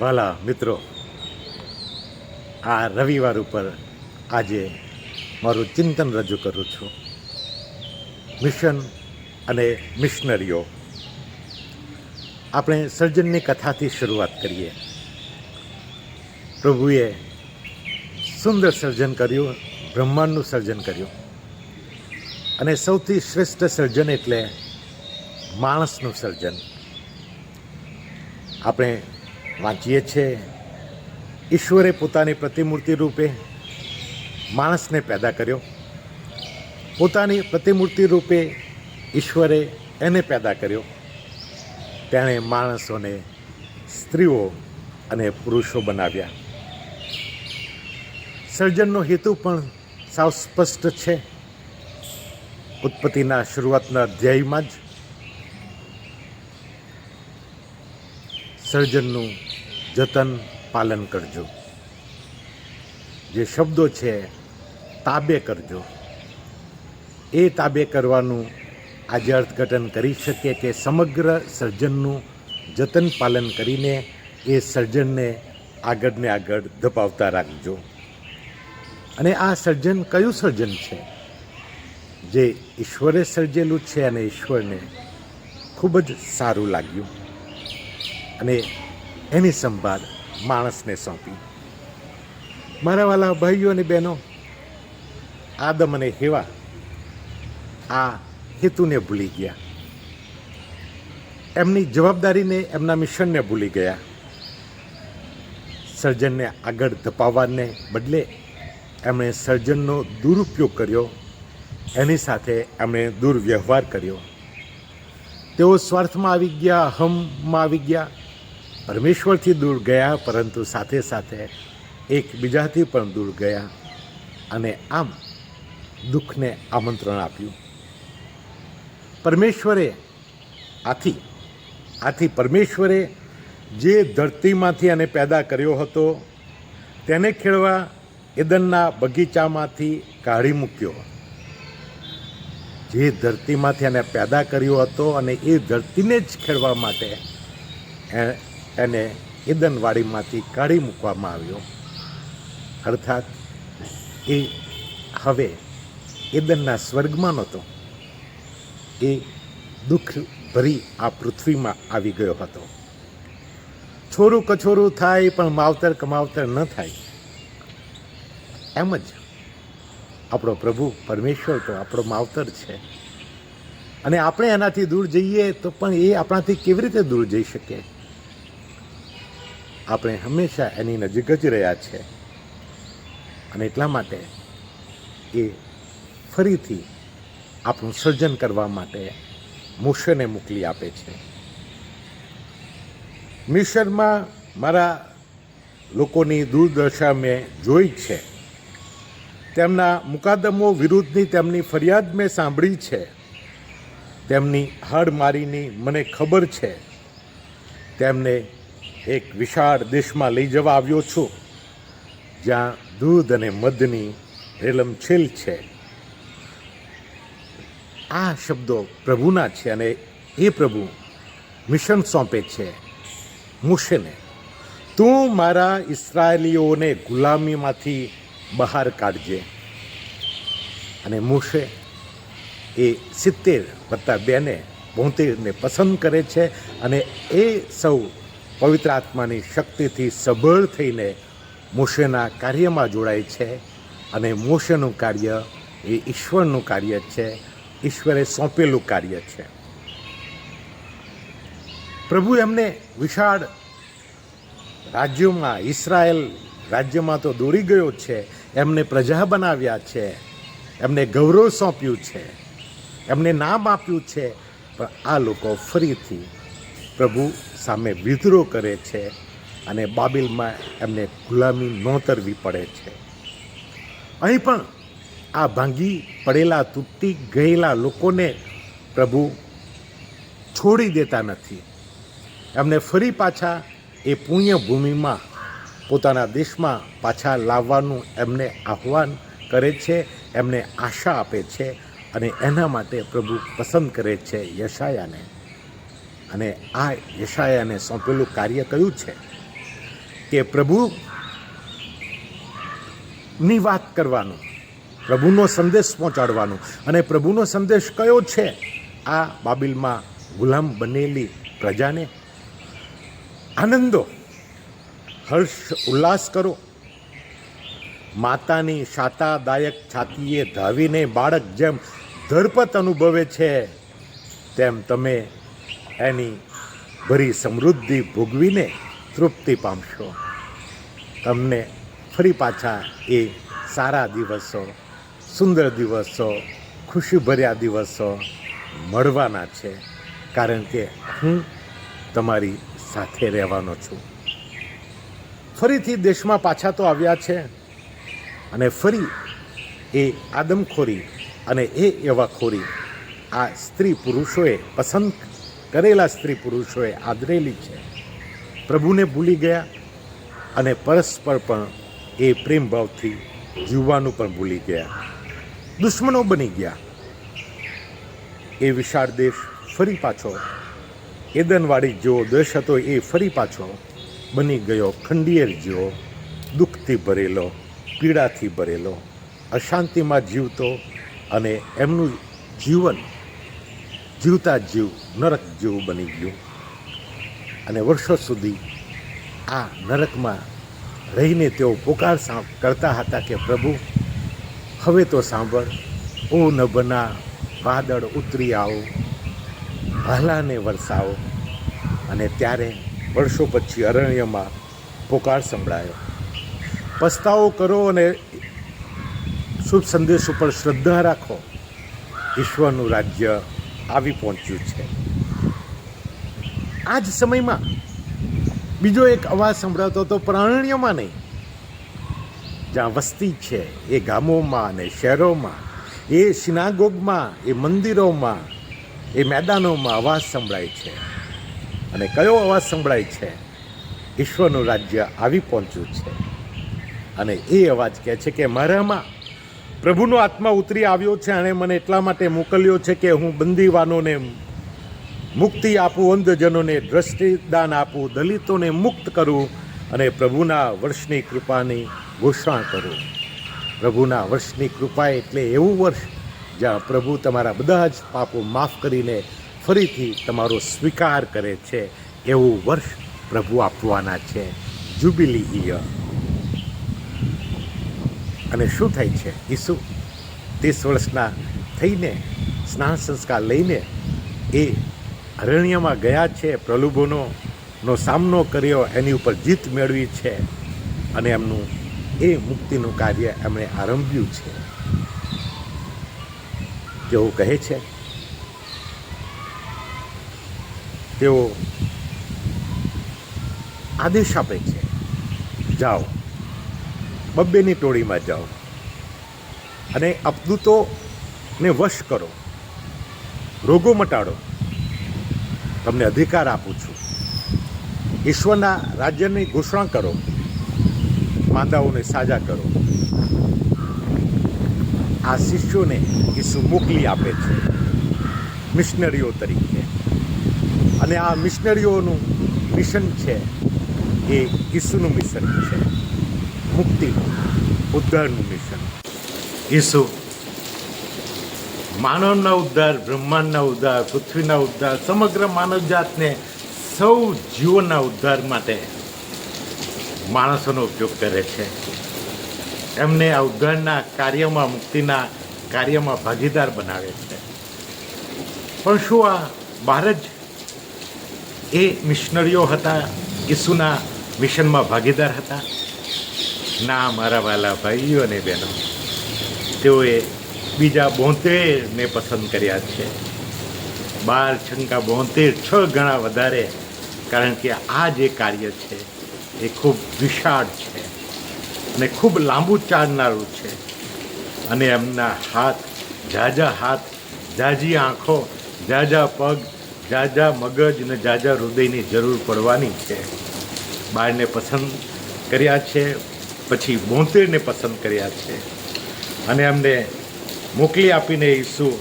વાલા, મિત્રો, આ રવિવાર ઉપર આજે મારું ચિંતન રજૂ કરું છું. મિશન અને મિશનરીઓ. આપણે સર્જનની કથાથી શરૂઆત કરીએ. પ્રભુએ સુંદર સર્જન કર્યું, બ્રહ્માંડનું સર્જન કર્યું. અને સૌથી શ્રેષ્ઠ સર્જન એટલે માણસનું સર્જન. આપણે વાંચીએ છીએ ઈશ્વરે પોતાની પ્રતિમૂર્તિ રૂપે માણસને પેદા કર્યો. પોતાની પ્રતિમૂર્તિ રૂપે ઈશ્વરે એને પેદા કર્યો. તેણે માણસોને સ્ત્રીઓ અને પુરુષો બનાવ્યા. સર્જનનો હેતુ પણ સાવ સ્પષ્ટ છે. ઉત્પત્તિના શરૂઆતના અધ્યાયમાં જ સર્જનનું જતન પાલન કરજો. જે શબ્દો છે, તાબે કરજો. એ તાબે કરવાનું આજે અર્થઘટન કરી શકીએ કે સમગ્ર સર્જનનું જતન પાલન કરીને એ સર્જનને આગળને આગળ ધપાવતા રાખજો. અને આ સર્જન કયું સર્જન છે? જે ઈશ્વરે સર્જેલું છે અને ઈશ્વરને ખૂબ જ સારું લાગ્યું. અને એની સંભાળ માણસને સોંપી. મારા વાલા ભાઈઓ અને બહેનો, આદમ અને હેવા આ હેતુને ભૂલી ગયા. એમની જવાબદારીને એમના મિશનને ભૂલી ગયા. સર્જનને આગળ ધપાવવાને બદલે એમણે સર્જનનો દુરુપયોગ કર્યો, એની સાથે એમણે દુર્વ્યવહાર કર્યો. તેઓ સ્વાર્થમાં આવી ગયા અહમમાં આવી ગયા. પરમેશ્વરથી દૂર ગયા, પરંતુ સાથે સાથે એકબીજાથી પણ દૂર ગયા અને આમ દુઃખને આમંત્રણ આપ્યું. પરમેશ્વરે આથી આથી પરમેશ્વરે જે ધરતીમાંથી આને પેદા કર્યો હતો, તેને ખેડવા એદનના બગીચામાંથી કાઢી મૂક્યો. જે ધરતીમાંથી એને પેદા કર્યો હતો અને એ ધરતીને જ ખેડવા માટે એને હિદનવાડીમાંથી કાઢી મૂકવામાં આવ્યો. અર્થાત એ હવે એદનના સ્વર્ગમાં નહોતો. એ દુઃખ ભરી આ પૃથ્વીમાં આવી ગયો હતો. છોરું કછોરું થાય, પણ માવતર કમાવતર ન થાય. એમ જ આપણો પ્રભુ પરમેશ્વર તો આપણો માવતર છે. અને આપણે એનાથી દૂર જઈએ તો પણ એ આપણાથી કેવી રીતે દૂર જઈ શકે? આપણે હંમેશા એની નજીક જ રહ્યા છે. અને એટલા માટે એ ફરીથી આપણું સર્જન કરવા માટે મોશને મોકલી આપે છે. મિશનમાં મારા લોકોની દુર્દશા મેં જોઈ છે. તેમના મુકાદમો વિરુદ્ધની તેમની ફરિયાદ મેં સાંભળી છે. તેમની હાડમારીની મને ખબર છે. તેમને એક વિશાળ દેશમાં લઈ જવા આવ્યો છું, જ્યાં દૂધ અને મધની રેલમછેલ છે. આ શબ્દો પ્રભુના છે અને એ પ્રભુ મિશન સોંપે છે. મુશેને તું મારા ઇસરાયેલીઓને ગુલામીમાંથી બહાર કાઢજે. અને મુશે એ સિત્તેર વત્તા બેને બોતેરને પસંદ કરે છે અને એ સૌ પવિત્ર આત્માની શક્તિથી સબળ થઈને મોશેના કાર્યમાં જોડાય છે અને મોશેનું કાર્ય એ ઈશ્વરનું કાર્ય છે. ઈશ્વરે સોંપેલું કાર્ય છે. પ્રભુ એમને વિશાળ રાજ્યોમાં ઇસરાયેલ રાજ્યમાં તો દોરી ગયો છે. એમને પ્રજા બનાવ્યા છે. એમને ગૌરવ સોંપ્યું છે. એમને નામ આપ્યું છે. પણ આ લોકો ફરીથી પ્રભુ સામે વિદ્રોહ કરે છે અને બાબિલમાં એમને ગુલામી નોતરવી પડે છે. અહીં પણ આ ભાંગી પડેલા, તૂટી ગયેલા લોકોને પ્રભુ છોડી દેતા નથી. એમને ફરી પાછા એ પુણ્ય ભૂમિમાં પોતાના દેશમાં પાછા લાવવાનું એમને આહ્વાન કરે છે, એમને આશા આપે છે અને એના માટે પ્રભુ પસંદ કરે છે યશાયાને. અને આ યશાયાને સોંપેલું કાર્ય કયું છે કે પ્રભુની વાત કરવાનું, પ્રભુનો સંદેશ પહોંચાડવાનો. અને પ્રભુનો સંદેશ કયો છે? આ બાબિલમાં ગુલામ બનેલી પ્રજાને આનંદો, હર્ષ, ઉલ્લાસ કરો. માતાની શાતાદાયક છાતીએ ધાવીને બાળક જેમ ધરપત અનુભવે છે, તેમ તમે એની ભરી સમૃદ્ધિ ભોગવીને તૃપ્તિ પામશો. તમને ફરી પાછા એ સારા દિવસો, સુંદર દિવસો, ખુશીભર્યા દિવસો મળવાના છે. કારણ કે હું તમારી સાથે રહેવાનો છું. ફરીથી દેશમાં પાછા તો આવ્યા છે અને ફરી એ આદમખોરી અને એ એવા ખોરી આ સ્ત્રી પુરુષોએ પસંદ કરેલા સ્ત્રી પુરુષોએ આદરેલી છે. પ્રભુને ભૂલી ગયા અને પરસ્પર પણ એ પ્રેમભાવથી જીવવાનું પણ ભૂલી ગયા. દુશ્મનો બની ગયા. એ વિશાળ દેશ ફરી પાછો. એદનવાડી જેવો દેશ હતો એ ફરી પાછો. બની ગયો ખંડિયેર જેવો, દુઃખથી ભરેલો, પીડાથી ભરેલો, અશાંતિમાં જીવતો અને એમનું જીવન જીવતા જીવ, નરક જેવું બની ગયું. અને વર્ષો સુધી આ નરકમાં રહીને તેઓ પોકાર કરતા હતા કે, પ્રભુ, હવે તો સાંભળ, ઓ નભના વાદળ ઉતરી આવો ભાલાને વરસાવો. અને ત્યારે વર્ષો પછી અરણ્યમાં પોકાર સંભળાયો. પસ્તાવો કરો અને શુભ સંદેશ ઉપર શ્રદ્ધા રાખો. ઈશ્વરનું રાજ્ય આવી પહોંચ્યું છે. આ જ સમયમાં બીજો એક અવાજ સંભળાતો હતો, પ્રાણ્યમાં નહીં, જ્યાં વસ્તી છે એ ગામોમાં અને શહેરોમાં, એ સિનાગોગમાં, એ મંદિરોમાં, એ મેદાનોમાં અવાજ સંભળાય છે. અને કયો અવાજ સંભળાય છે? ઈશ્વરનું રાજ્ય આવી પહોંચ્યું છે. અને એ અવાજ કહે છે કે, મારામાં પ્રભુનો આત્મા ઉતરી આવ્યો છે અને મને એટલા માટે મોકલ્યો છે કે હું બંદીવાનોને મુક્તિ આપું, અંધજનોને દ્રષ્ટિદાન આપું, દલિતોને મુક્ત કરું અને પ્રભુના વર્ષની કૃપાની ઘોષણા કરું. પ્રભુના વર્ષની કૃપા એટલે એવું વર્ષ જ્યાં પ્રભુ તમારા બધા જ પાપો માફ કરીને ફરીથી તમારો સ્વીકાર કરે છે. એવું વર્ષ પ્રભુ આપવાના છે. જુબિલી ઈયર અને શું થાય છે? ઈસુ ત્રીસ વર્ષના થઈને, સ્નાન સંસ્કાર લઈને એ અરણ્યમાં ગયા છે, પ્રલોભનો નો સામનો કર્યો, એની ઉપર જીત મેળવી છે અને એમનું એ મુક્તિનું કાર્ય એમણે આરંભ્યું છે. તેઓ કહે છે, તેઓ આદેશ આપે છે. જાઓ બબ્બેની ટોળીમાં જાઓ અને અપદૂતોને વશ કરો. રોગો મટાડો. તમને અધિકાર આપું છું. ઈશ્વરના રાજ્યની ઘોષણા કરો. માંદાઓને સાજા કરો. આ શિષ્યોને ઈસુ મોકલી આપે છે. મિશનરીઓ તરીકે. અને આ મિશનરીઓનું મિશન છે એ ઈસુનું મિશન છે. મુક્તિનું ઉદ્ધારનું મિશન. ઈસુ માનવના ઉદ્ધાર, બ્રહ્માંડના ઉદ્ધાર, પૃથ્વીના ઉદ્ધાર, સમગ્ર માનવજાતને સૌ જીવોના ઉદ્ધાર માટે માણસોનો ઉપયોગ કરે છે. એમને આ ઉદ્ધારના કાર્યમાં, મુક્તિના કાર્યમાં ભાગીદાર બનાવે છે. પણ શું આ બહાર જ એ મિશનરીઓ હતા, ઈસુના મિશનમાં ભાગીદાર હતા? ના, મારા વાલા ભાઈઓ અને બહેનો. તેઓએ બીજા બોતેરને પસંદ કર્યા છે. બાર છંકા બોતેર, છ ગણા વધારે, કારણ કે આ જે કાર્ય છે, એ ખૂબ વિશાળ છે અને ખૂબ લાંબુ ચાલનારું છે. અને એમના હાથ, ઝાઝા હાથ, ઝાઝી આંખો, ઝાઝા પગ, ઝાઝા મગજ અને ઝાઝા હૃદયની જરૂર પડવાની છે. બાળને પસંદ કર્યા છે. પછી બોતેરને પસંદ કર્યા છે. અને એમને મોકલી આપીને ઈસુ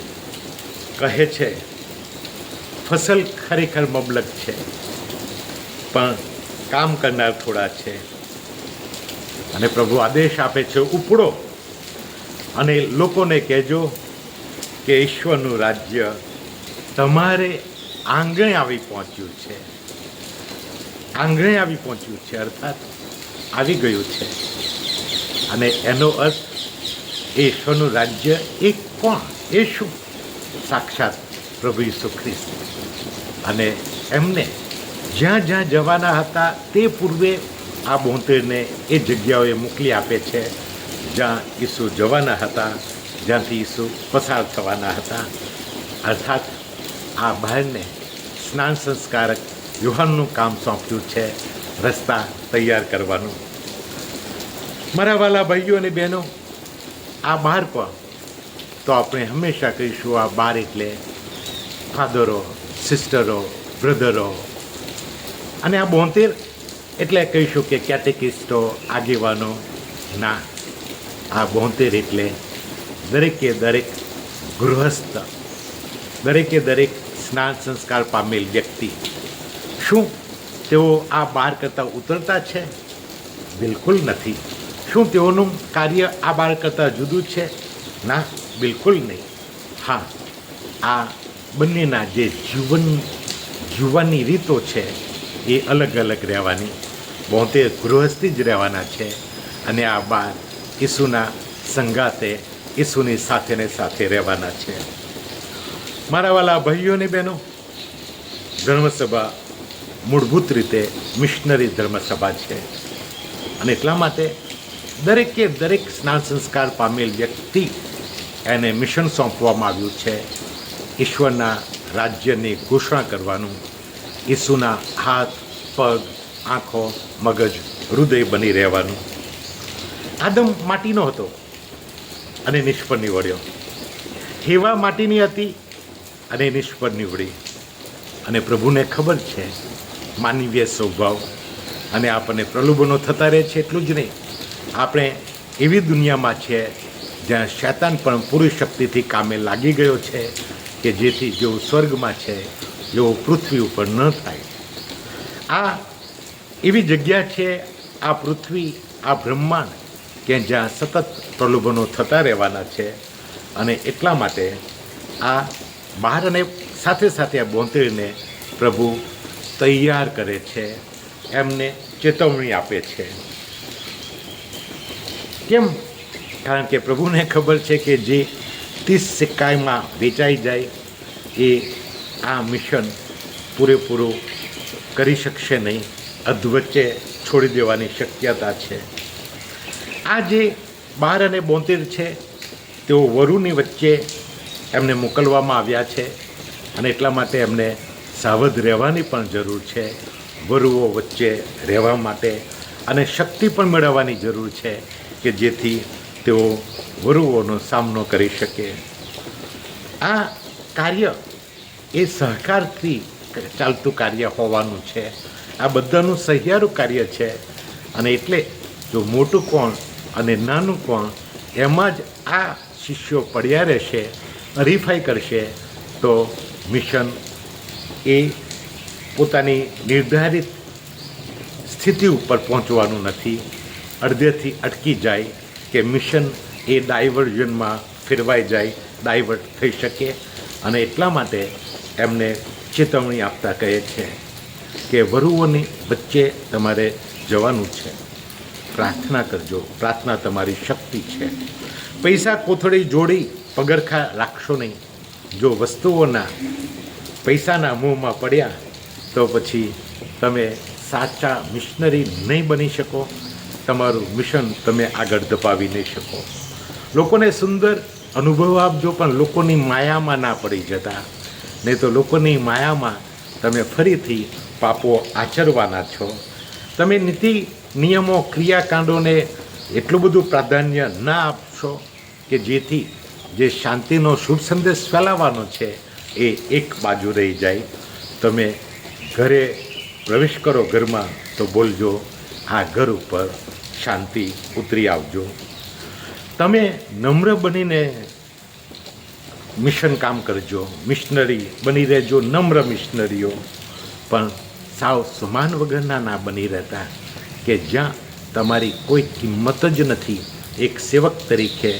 કહે છે, ફસલ ખરેખર મબલક છે, પણ કામ કરનાર થોડા છે. અને પ્રભુ આદેશ આપે છે, ઉપડો. અને લોકોને કહેજો કે ઈશ્વરનું રાજ્ય તમારે આંગણે આવી પહોંચ્યું છે. આંગણે આવી પહોંચ્યું છે, અર્થાત આવી ગયું છે. અને એનો અર્થ ઈશ્વરનું રાજ્ય એ કોણ? એ શું? સાક્ષાત પ્રભુ ઈસુ ખ્રિસ્ત. અને એમને જ્યાં જ્યાં જવાના હતા તે પૂર્વે આ બોતેરને એ જગ્યાઓએ મોકલી આપે છે, જ્યાં ઈસુ જવાના હતા, જ્યાંથી ઈસુ પસાર થવાના હતા. અર્થાત આ બહારને સ્નાન સંસ્કારક યુહાનનું કામ સોંપ્યું છે, રસ્તા તૈયાર કરવાનું. મારા વાલા ભાઈઓ અને બહેનો, આ બાર પણ. તો આપણે હંમેશા કહીશું, આ બાર એટલે ફાધરો, સિસ્ટરો, બ્રધરો. અને આ બોતેર એટલે કહીશું કે કેટેકિસ્ટો, આગેવાનો. ના, આ બોતેર એટલે દરેકે દરેક ગૃહસ્થ, દરેકે દરેક સ્નાન સંસ્કાર પામેલ વ્યક્તિ. શું તેઓ આ બાર કરતાં ઉતરતા છે? બિલકુલ નથી. શું તેઓનું કાર્ય આ બાળ કરતાં જુદું છે? ના, બિલકુલ નહીં. હા, આ બંનેના જે જીવન, જીવવાની રીતો છે, એ અલગ અલગ રહેવાની. બોતેર ગૃહસ્થી જ રહેવાના છે. અને આ બાર ઈસુના સંગાતે ઈસુની સાથે ને સાથે રહેવાના છે. મારા વાલા ભાઈઓ અને બહેનો, ધર્મસભા મૂળભૂત રીતે મિશનરી ધર્મસભા છે. અને એટલા માટે દરેકે દરેક સ્નાન સંસ્કાર પામેલ વ્યક્તિ એને મિશન સોંપવામાં આવ્યું છે. ઈશ્વરના રાજ્યની ઘોષણા કરવાનું. ઈસુના હાથ, પગ, આંખો, મગજ, હૃદય બની રહેવાનું. આદમ માટીનો હતો અને નિષ્ફળ નીવડ્યો હેવા માટીની હતી અને નિષ્ફળ નીવડી અને પ્રભુને ખબર છે, માનવીય સ્વભાવ અને આપણને પ્રલોભનો થતા રહે છે એટલું જ નહીં. આપણે એવી દુનિયામાં છે જ્યાં શૈતાન પણ પૂરી શક્તિથી કામે લાગી ગયો છે કે જેથી જેઓ સ્વર્ગમાં છે, જેઓ પૃથ્વી ઉપર ન થાય. આ એવી જગ્યા છે, આ પૃથ્વી, આ બ્રહ્માંડ કે જ્યાં સતત પ્રલોભનો થતા રહેવાના છે અને એટલા માટે આ બહાર અને સાથે સાથે આ બોંતેરને પ્રભુ તૈયાર કરે છે, એમને ચેતવણી આપે છે. કેમ? કારણ કે પ્રભુને ખબર છે કે જે ત્રીસ સિક્કાઈમાં વેચાઈ જાય, એ આ મિશન પૂરેપૂરું કરી શકશે નહીં. અધવચ્ચે છોડી દેવાની શક્યતા છે. આ જે બાર અને બોતેર છે, તેઓ વરુની વચ્ચે એમને મોકલવામાં આવ્યા છે અને એટલા માટે એમને સાવધ રહેવાની પણ જરૂર છે. વરુઓ વચ્ચે રહેવા માટે અને શક્તિ પણ મેળવવાની જરૂર છે કે જેથી તેઓ વરુઓનો સામનો કરી શકે. આ કાર્ય એ સહકારથી ચાલતું કાર્ય હોવાનું છે. આ બધાનું સહિયારું કાર્ય છે. અને એટલે જો મોટું કોણ અને નાનું કોણ, એમાં જ આ શિષ્યો પડ્યા રહેશે, હરીફાઈ કરશે, તો મિશન એ પોતાની નિર્ધારિત સ્થિતિ ઉપર પહોંચવાનું નથી. અડધેથી અટકી જાય કે મિશન એ ડાયવર્ઝનમાં ફેરવાઈ જાય, ડાયવર્ટ થઈ શકે અને એટલા માટે એમને ચેતવણી આપતા કહે છે કે વરુઓની વચ્ચે તમારે જવાનું છે. પ્રાર્થના કરજો. પ્રાર્થના તમારી શક્તિ છે. પૈસા કોથળી જોડી પગરખા રાખશો નહીં. જો વસ્તુઓના પૈસાના મોંમાં પડ્યા તો પછી તમે સાચા મિશનરી નહીં બની શકો. તમારું મિશન તમે આગળ ધપાવી નહીં શકો. લોકોને સુંદર અનુભવ આપજો, પણ લોકોની માયામાં ના પડી જતા. નહીં તો લોકોની માયામાં તમે ફરીથી પાપો આચરવાના છો. તમે નીતિ, નિયમો, ક્રિયાકાંડોને એટલું બધું પ્રાધાન્ય ના આપશો કે જેથી જે શાંતિનો શુભ સંદેશ ફેલાવવાનો છે એ એક બાજુ રહી જાય. તમે ઘરે પ્રવેશ કરો ઘરમાં તો બોલજો, આ ઘર ઉપર શાંતિ ઉતરી આવજો. તમે નમ્ર બનીને મિશન કામ કરજો, મિશનરી બની રહેજો, નમ્ર મિશનરીઓ. પણ સાવ સમાન વગરના ના બની રહેતા કે જ્યાં તમારી કોઈ કિંમત જ નથી. એક સેવક તરીકે,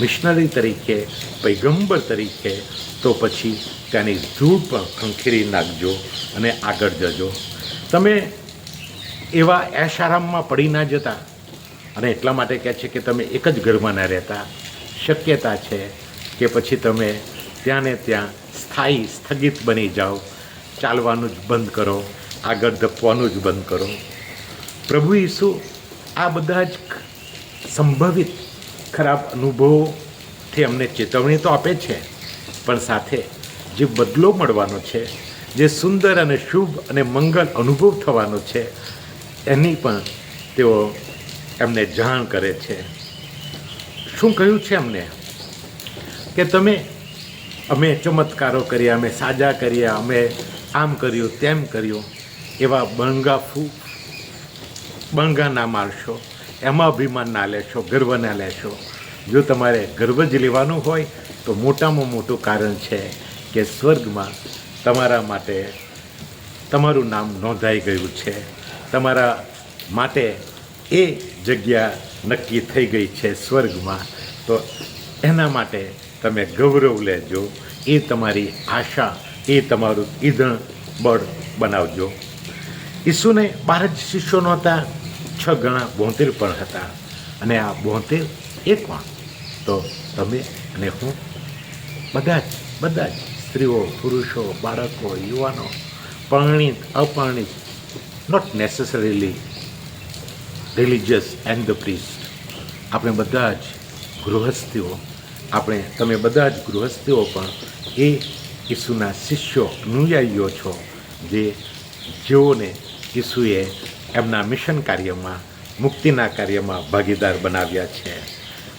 મિશનરી તરીકે, પૈગંબર તરીકે, તો પછી ત્યાંની ધૂળ પણ ખંખેરી નાખજો અને આગળ જજો. તમે એવા એશ આરામમાં પડી ના જતા અને એટલા માટે કહે છે કે તમે એક જ ઘરમાં ના રહેતા. શક્યતા છે કે પછી તમે ત્યાં ને ત્યાં સ્થાયી, સ્થગિત બની જાઓ. ચાલવાનું જ બંધ કરો. આગળ ધપવાનું જ બંધ કરો. પ્રભુ ઈસુ, આ બધા જ સંભવિત ખરાબ અનુભવોથી અમને ચેતવણી તો આપે છે, પણ સાથે જે બદલો મળવાનો છે. જે સુંદર અને શુભ અને મંગલ અનુભવ થવાનો છે, એની પણ તેઓ એમને જાણ કરે છે. શું કહ્યું છે અમને કે તમે, અમે ચમત્કારો કર્યા, અમે સાજા કર્યા, અમે આમ કર્યું, તેમ કર્યું, એવા બણગા ફૂ બણગા ના મારશો, એમાં અભિમાન ના લેશો, ગર્વ ના લેશો. જો તમારે ગર્વ જ લેવાનું હોય, તો મોટામાં મોટું કારણ છે કે સ્વર્ગમાં તમારા માટે તમારું નામ નોંધાઈ ગયું છે. તમારા માટે એ જગ્યા નક્કી થઈ ગઈ છે સ્વર્ગમાં. તો એના માટે તમે ગૌરવ લેજો. એ તમારી આશા, એ તમારું ઈંધણ બળ બનાવજો. ઈસુને બાર જ શિષ્યો નહોતા, છ ગણા બોતેર પણ હતા. અને આ બોતેર એ પણ તો તમે અને હું બધા જ બધા જ સ્ત્રીઓ, પુરુષો, બાળકો, યુવાનો, પરણિત, અપરણિત not necessarily religious and the priest આપણે બધા જ ગૃહસ્થીઓ, આપણે, તમે બધા જ ગૃહસ્થીઓ પણ એ ઈસુના શિષ્યો, અનુયાયીઓ છો, જે જેઓને ઈસુએ એમના મિશન કાર્યમાં, મુક્તિના કાર્યમાં ભાગીદાર બનાવ્યા છે.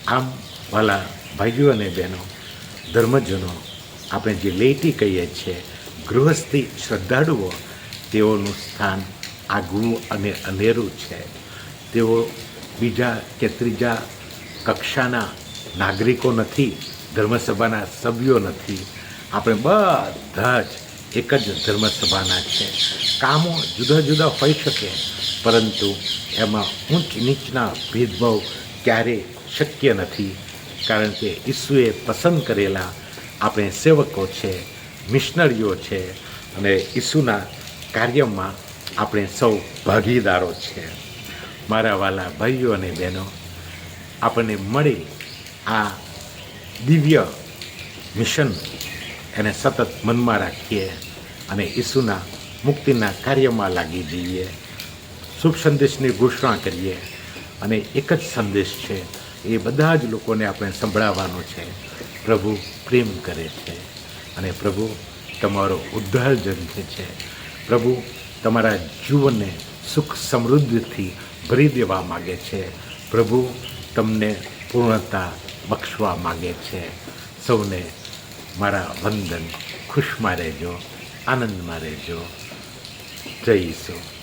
આમ, વાલા ભાઈઓ અને બહેનો, ધર્મજનો આપણે જે લેટી કહીએ છીએ, ગૃહસ્થી શ્રદ્ધાળુઓ, તેઓનું સ્થાન આગવું અને અનેરું છે. તેઓ બીજા કે ત્રીજા કક્ષાના નાગરિકો નથી, ધર્મસભાના સભ્યો નથી. આપણે બધા જ એક જ ધર્મસભાના છે. કામો જુદા જુદા હોઈ શકે, પરંતુ એમાં ઊંચ નીચના ભેદભાવ ક્યારેય શક્ય નથી, કારણ કે ઈસુએ પસંદ કરેલા આપણે સેવકો છે, મિશનરીઓ છે અને ઈસુના કાર્યમાં આપણે સૌ ભાગીદારો છે. મારા વાલા ભાઈઓ અને બહેનો, આપણને મળી આ દિવ્ય મિશન એને સતત મનમાં રાખીએ અને ઈસુના મુક્તિના કાર્યમાં લાગી જઈએ. શુભ સંદેશની ઘોષણા કરીએ અને એક જ સંદેશ છે, એ બધા જ લોકોને આપણે સંભળાવવાનો છે. પ્રભુ પ્રેમ કરે છે. અને પ્રભુ, તમારો ઉદ્ધાર જન્મે છે. પ્રભુ, તમારા જીવનને સુખ સમૃદ્ધિથી ભરી દેવા માગે છે. પ્રભુ, તમને પૂર્ણતા બક્ષવા માગે છે. સૌને મારા વંદન. ખુશમાં રહેજો. આનંદમાં રહેજો. જય ઈસુ.